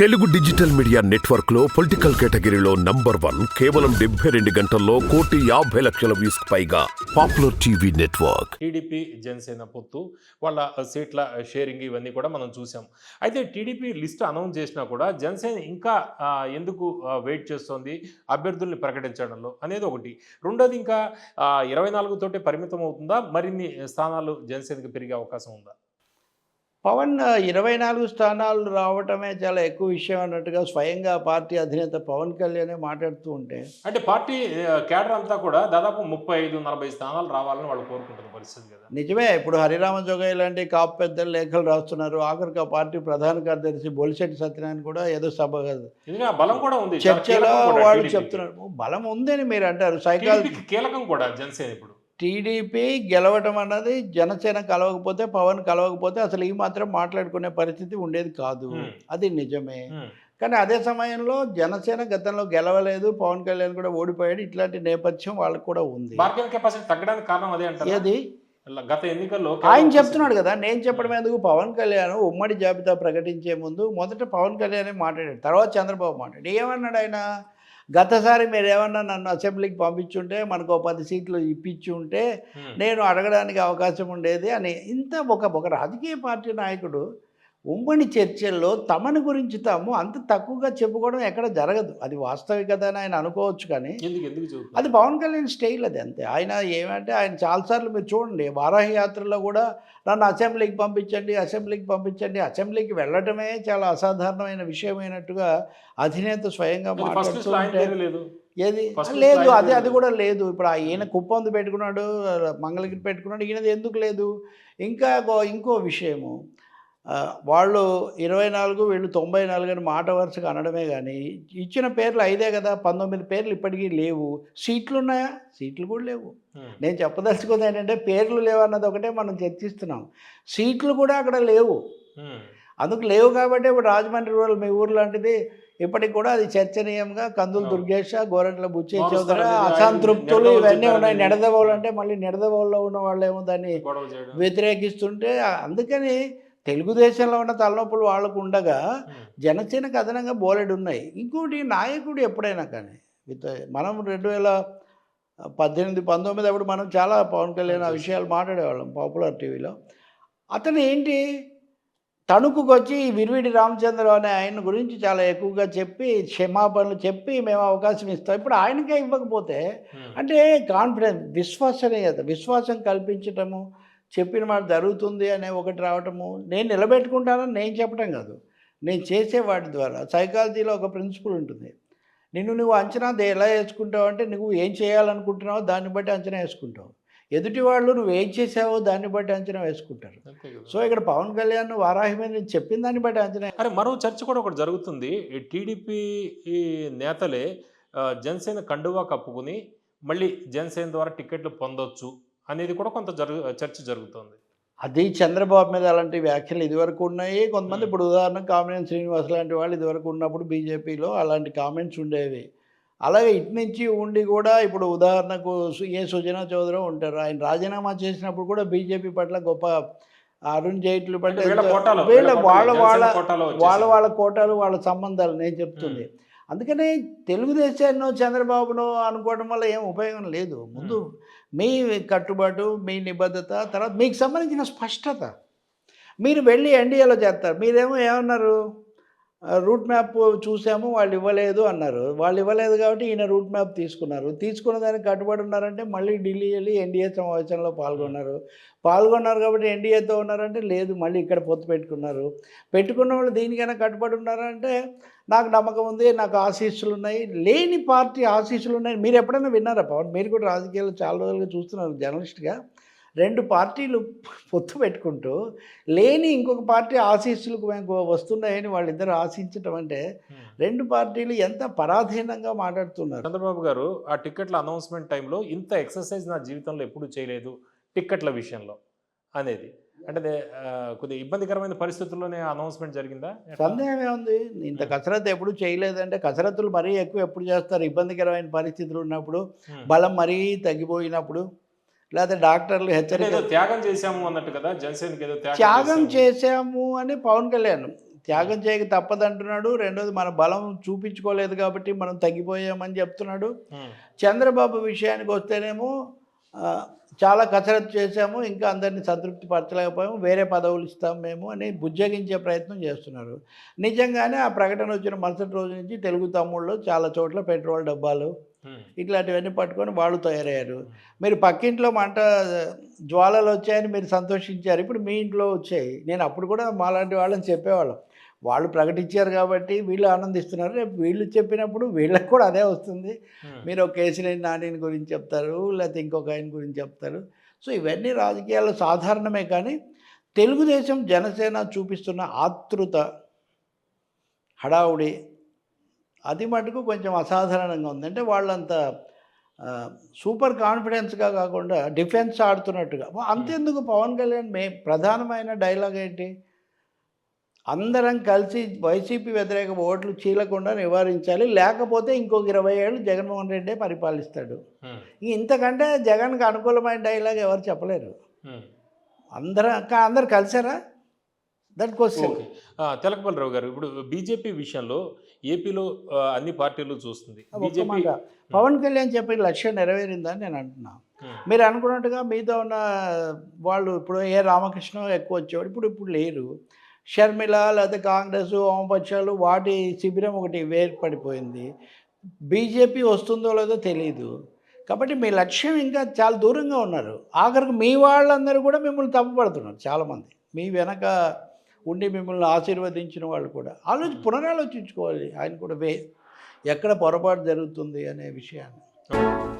Telugu digital media నెట్వర్క్లో political కేటగిరీలో number one కేవలం డెబ్బై రెండు గంటల్లో కోటి యాభై లక్షల వ్యూస్ పైగా popular TV network. TDP Janasena పొత్తు వాళ్ళ సీట్ల షేరింగ్ ఇవన్నీ కూడా మనం చూసాం. అయితే టీడీపీ లిస్ట్ అనౌన్స్ చేసినా కూడా జనసేన ఇంకా ఎందుకు వెయిట్ చేస్తోంది అభ్యర్థుల్ని ప్రకటించడంలో అనేది ఒకటి. రెండోది ఇంకా ఇరవై నాలుగు తోటే పరిమితం అవుతుందా మరిన్ని స్థానాలు జనసేనకి పెరిగే అవకాశం ఉందా? పవన్ ఇరవై నాలుగు స్థానాలు రావటమే చాలా ఎక్కువ విషయం అన్నట్టుగా స్వయంగా పార్టీ అధినేత పవన్ కళ్యాణే మాట్లాడుతూ ఉంటే. అంటే పార్టీ కేడర్ అంతా కూడా దాదాపు ముప్పై ఐదు నలభై స్థానాలు రావాలని వాళ్ళు కోరుకుంటున్న పరిస్థితి కదా. నిజమే ఇప్పుడు హరిరామ జోగయ్య లాంటి కాపు పెద్దలు లేఖలు రాస్తున్నారు. ఆఖరికి ఆ పార్టీ ప్రధాన కార్యదర్శి బొలిశెట్టి సత్యనారాయణ కూడా ఏదో సభ బలం కూడా ఉంది. చాలా చర్చలో వాళ్ళు. చెప్తున్నారు. బలం ఉందని మీరు అంటారు. సైకాలజీ కీలకం కూడా జనసేన ఇప్పుడు. టీడీపీ గెలవటం అన్నది జనసేన కలవకపోతే పవన్ కలవకపోతే అసలు ఈ మాత్రం మాట్లాడుకునే పరిస్థితి ఉండేది కాదు. అది నిజమే. కానీ అదే సమయంలో జనసేన గతంలో గెలవలేదు పవన్ కళ్యాణ్ కూడా ఓడిపోయాడు. ఇట్లాంటి నేపథ్యం వాళ్ళకు కూడా ఉంది. బార్గెన్ కెపాసిటీ తగ్గడానికి కారణం అదే అంటారు? ఏది? గత ఎన్నికల్లో ఆయన చెప్తున్నాడు కదా నేను చెప్పడం ఎందుకు? పవన్ కళ్యాణ్ ఉమ్మడి జాబితా ప్రకటించే ముందు మొదట పవన్ కళ్యాణ్ మాట్లాడాడు తర్వాత చంద్రబాబు మాట్లాడాడు. ఏమన్నాడు ఆయన? గతసారి మీరు ఏమన్నా నన్ను అసెంబ్లీకి పంపించుంటే మనకు పది సీట్లు ఇప్పించి ఉంటే. నేను అడగడానికి అవకాశం ఉండేది అని ఇంత ఒక ఒక రాజకీయ పార్టీ నాయకుడు ఉమ్మడి చర్చల్లో తమని గురించి తాము అంత తక్కువగా చెప్పుకోవడం ఎక్కడ జరగదు. అది వాస్తవికత అని ఆయన అనుకోవచ్చు కానీ? అది పవన్ కళ్యాణ్ స్టైల్ అది అంతే. ఆయన ఏమంటే ఆయన చాలాసార్లు మీరు చూడండి వారాహి యాత్రలో కూడా నన్ను అసెంబ్లీకి పంపించండి అసెంబ్లీకి పంపించండి అసెంబ్లీకి వెళ్ళటమే చాలా అసాధారణమైన విషయమైనట్టుగా అధినేత స్వయంగా మాట్లాడుతూ ఏది? లేదు అది అది. కూడా లేదు. ఇప్పుడు ఆ ఈయన కుప్పందు పెట్టుకున్నాడు మంగళగిరి పెట్టుకున్నాడు ఈయనది ఎందుకు లేదు? ఇంకా ఇంకో విషయము. వాళ్ళు ఇరవై నాలుగు వీళ్ళు తొంభై నాలుగు అని మాట వరుసగా అనడమే కానీ ఇచ్చిన పేర్లు ఐదే కదా పంతొమ్మిది పేర్లు ఇప్పటికీ లేవు సీట్లు ఉన్నాయా సీట్లు కూడా లేవు. నేను చెప్పదలుచుకుంది ఏంటంటే పేర్లు లేవు అన్నది ఒకటే మనం చర్చిస్తున్నాం సీట్లు కూడా అక్కడ లేవు. అందుకు లేవు కాబట్టి ఇప్పుడు రాజమండ్రి రూరల్ మీ ఊరు లాంటిది ఇప్పటికి కూడా అది చర్చనీయంగా కందులు. దుర్గేష్ గోరంట్ల బుచ్చే చౌదరి అసంతృప్తులు ఇవన్నీ ఉన్నాయి. నిడదవోలు అంటే మళ్ళీ నిడదవోల్లో ఉన్న వాళ్ళు ఏమో దాన్ని వ్యతిరేకిస్తుంటే అందుకని తెలుగుదేశంలో ఉన్న తలనొప్పులు వాళ్ళకు ఉండగా ఉమ్. జనసేనకు అదనంగా బోలెడు ఉన్నాయి. ఇంకోటి నాయకుడు ఎప్పుడైనా కానీ విత్ మనం రెండు వేల పద్దెనిమిది పంతొమ్మిది అప్పుడు మనం చాలా పవన్ కళ్యాణ్ ఆ విషయాలు మాట్లాడేవాళ్ళం పాపులర్ టీవీలో. అతను ఏంటి? తణుకుకు వచ్చి ఈ విరివిడి రామచంద్రరావు అనే ఆయన గురించి చాలా ఎక్కువగా చెప్పి క్షమాపణలు చెప్పి మేము అవకాశం ఇస్తాం. ఇప్పుడు ఆయనకే ఇవ్వకపోతే. అంటే కాన్ఫిడెన్స్ విశ్వసనీయత విశ్వాసం కల్పించటము చెప్పిన మాట జరుగుతుంది అనే ఒకటి రావటము నేను నిలబెట్టుకుంటానని నేను చెప్పడం కాదు. నేను చేసే వాటి ద్వారా సైకాలజీలో ఒక ప్రిన్సిపల్ ఉంటుంది. నిన్ను నువ్వు అంచనా ఎలా వేసుకుంటావు అంటే నువ్వు ఏం చేయాలనుకుంటున్నావో దాన్ని బట్టి అంచనా వేసుకుంటావు. ఎదుటి వాళ్ళు నువ్వు ఏం చేసావో దాన్ని బట్టి అంచనా వేసుకుంటారు. సో ఇక్కడ పవన్ కళ్యాణ్ వారాహి మీద నేను చెప్పిన దాన్ని బట్టి అంచనా అరే మరో చర్చ కూడా ఒకటి జరుగుతుంది. ఈ టీడీపీ నేతలే జనసేన కండువా కప్పుకుని మళ్ళీ జనసేన ద్వారా టికెట్లు పొందొచ్చు. అనేది కూడా కొంత జరుగు చర్చ జరుగుతుంది. అది చంద్రబాబు మీద అలాంటి వ్యాఖ్యలు ఇదివరకు ఉన్నాయి. కొంతమంది. ఇప్పుడు ఉదాహరణ కామినేని శ్రీనివాస్ లాంటి వాళ్ళు ఇదివరకు ఉన్నప్పుడు బీజేపీలో అలాంటి కామెంట్స్ ఉండేవి. అలాగే ఇటు నుంచి ఉండి కూడా ఇప్పుడు ఉదాహరణకు ఏ సుజనా చౌదరి ఉంటారు. ఆయన రాజీనామా చేసినప్పుడు కూడా బీజేపీ పట్ల గొప్ప అరుణ్ జైట్లీ పట్ల వీళ్ళ వీళ్ళ వీళ్ళ వాళ్ళ. వాళ్ళ కోటాలు వాళ్ళ సంబంధాలు నేను చెప్తుంది. అందుకనే తెలుగుదేశాన్నో చంద్రబాబునో అనుకోవడం వల్ల ఏం ఉపయోగం లేదు. ముందు మీ కట్టుబాటు మీ నిబద్ధత తర్వాత మీకు సంబంధించిన స్పష్టత. మీరు వెళ్ళి ఎన్డీఏలో చేస్తారు. మీరేమో ఏమన్నారు? రూట్ మ్యాప్ చూసాము వాళ్ళు ఇవ్వలేదు అన్నారు. వాళ్ళు ఇవ్వలేదు కాబట్టి ఈయన రూట్ మ్యాప్ తీసుకున్నారు. తీసుకున్న దానికి కట్టుబడి ఉన్నారంటే మళ్ళీ ఢిల్లీ వెళ్ళి ఎన్డీఏ సమావేశంలో పాల్గొన్నారు. పాల్గొన్నారు కాబట్టి ఎన్డీఏతో ఉన్నారంటే లేదు మళ్ళీ ఇక్కడ పొత్తు పెట్టుకున్నారు. పెట్టుకున్న వాళ్ళు దీనికైనా కట్టుబడి ఉన్నారంటే నాకు నమ్మకం ఉంది నాకు ఆశీస్సులు ఉన్నాయి. లేని పార్టీ ఆశీస్సులు ఉన్నాయి. మీరు ఎప్పుడైనా విన్నారా పవన్? మీరు కూడా రాజకీయాలు చాలా రోజులుగా చూస్తున్నారు జర్నలిస్ట్గా. రెండు పార్టీలు పొత్తు పెట్టుకుంటూ లేని ఇంకొక పార్టీ ఆశీస్సులకు మేము వస్తున్నాయని వాళ్ళిద్దరు ఆశించటం అంటే. రెండు పార్టీలు ఎంత పరాధీనంగా మాట్లాడుతున్నారు చంద్రబాబు గారు ఆ టికెట్ల అనౌన్స్మెంట్ టైంలో ఇంత ఎక్సర్సైజ్ నా జీవితంలో ఎప్పుడూ చేయలేదు టిక్కెట్ల విషయంలో అనేది అంటే కొద్దిగా ఇబ్బందికరమైన పరిస్థితుల్లోనే అనౌన్స్మెంట్ జరిగిందా? సందేహం ఏముంది ఇంత కసరత్తు ఎప్పుడు చేయలేదంటే కసరత్తులు మరీ ఎక్కువ ఎప్పుడు చేస్తారు ఇబ్బందికరమైన పరిస్థితులు ఉన్నప్పుడు. బలం మరీ తగ్గిపోయినప్పుడు లేకపోతే డాక్టర్లు హెచ్చరిక త్యాగం చేశాము అన్నట్టు కదా జనసేనకి ఏదో త్యాగం చేశాము. అని పవన్ కళ్యాణ్. త్యాగం చేయక తప్పదంటున్నాడు. రెండోది మన బలం చూపించుకోలేదు కాబట్టి మనం తగ్గిపోయామని చెప్తున్నాడు. చంద్రబాబు విషయానికి వస్తేనేమో చాలా కసరత్తు చేశాము. ఇంకా అందరినీ సంతృప్తి పరచలేకపోయాము. వేరే పదవులు ఇస్తాం మేము అని బుజ్జగించే ప్రయత్నం చేస్తున్నారు. నిజంగానే ఆ ప్రకటన వచ్చిన మరుసటి రోజు నుంచి తెలుగు తమ్ముళ్ళు చాలా చోట్ల పెట్రోల్ డబ్బాలు ఇట్లాంటివన్నీ పట్టుకొని వాళ్ళు తయారయ్యారు. మీరు పక్కింట్లో మంట జ్వాలలు వచ్చాయని మీరు సంతోషించారు. ఇప్పుడు మీ ఇంట్లో వచ్చాయి. నేను అప్పుడు కూడా మాలాంటి వాళ్ళని చెప్పేవాళ్ళం. వాళ్ళు ప్రకటించారు కాబట్టి వీళ్ళు ఆనందిస్తున్నారు. రేపు వీళ్ళు చెప్పినప్పుడు వీళ్ళకి కూడా అదే వస్తుంది. మీరు ఒక కేసినేని నానిని గురించి చెప్తారు లేకపోతే ఇంకొక ఆయన గురించి చెప్తారు. సో ఇవన్నీ రాజకీయాల్లో సాధారణమే కానీ తెలుగుదేశం జనసేన చూపిస్తున్న ఆతృత హడావుడి అది మటుకు కొంచెం అసాధారణంగా ఉంది. అంటే వాళ్ళంత సూపర్ కాన్ఫిడెన్స్గా కాకుండా డిఫెన్స్ ఆడుతున్నట్టుగా. అంతెందుకు పవన్ కళ్యాణ్ మే ప్రధానమైన డైలాగ్ ఏంటి? అందరం కలిసి వైసీపీ వ్యతిరేక ఓట్లు చీలకుండా నివారించాలి. లేకపోతే ఇంకొక ఇరవై ఏళ్ళు జగన్మోహన్ రెడ్డే పరిపాలిస్తాడు. ఇంతకంటే జగన్కి అనుకూలమైన డైలాగ్ ఎవరు చెప్పలేరు. అందరూ కా- అందరు కలిసారా? That question okay. ఆ, తెలకపల్లిరావు గారు ఇప్పుడు బీజేపీ విషయంలో ఏపీలో అన్ని పార్టీలు చూస్తుంది. బీజేపీ పవన్ కళ్యాణ్ చెప్పిన లక్ష్యం నెరవేరిందని నేను అంటున్నా. మీరు అనుకున్నట్టుగా మీతో ఉన్న వాళ్ళు ఇప్పుడు ఏ రామకృష్ణ ఎక్కువ వచ్చేవాడు ఇప్పుడు ఇప్పుడు లేరు. షర్మిల లేకపోతే కాంగ్రెస్ వామపక్షాలు వాటి శిబిరం ఒకటి వేర్పడిపోయింది బీజేపీ వస్తుందో లేదో తెలియదు కాబట్టి మీ లక్ష్యం ఇంకా చాలా దూరంగా ఉన్నారు. ఆఖరికి మీ వాళ్ళందరూ కూడా మిమ్మల్ని తప్పుపడుతున్నారు చాలామంది. మీ వెనక ఉండి మిమ్మల్ని ఆశీర్వదించిన వాళ్ళు కూడా. ఆలోచి పునరాలోచించుకోవాలి. ఆయన కూడా వే ఎక్కడ పొరపాటు జరుగుతుంది అనే విషయాన్ని.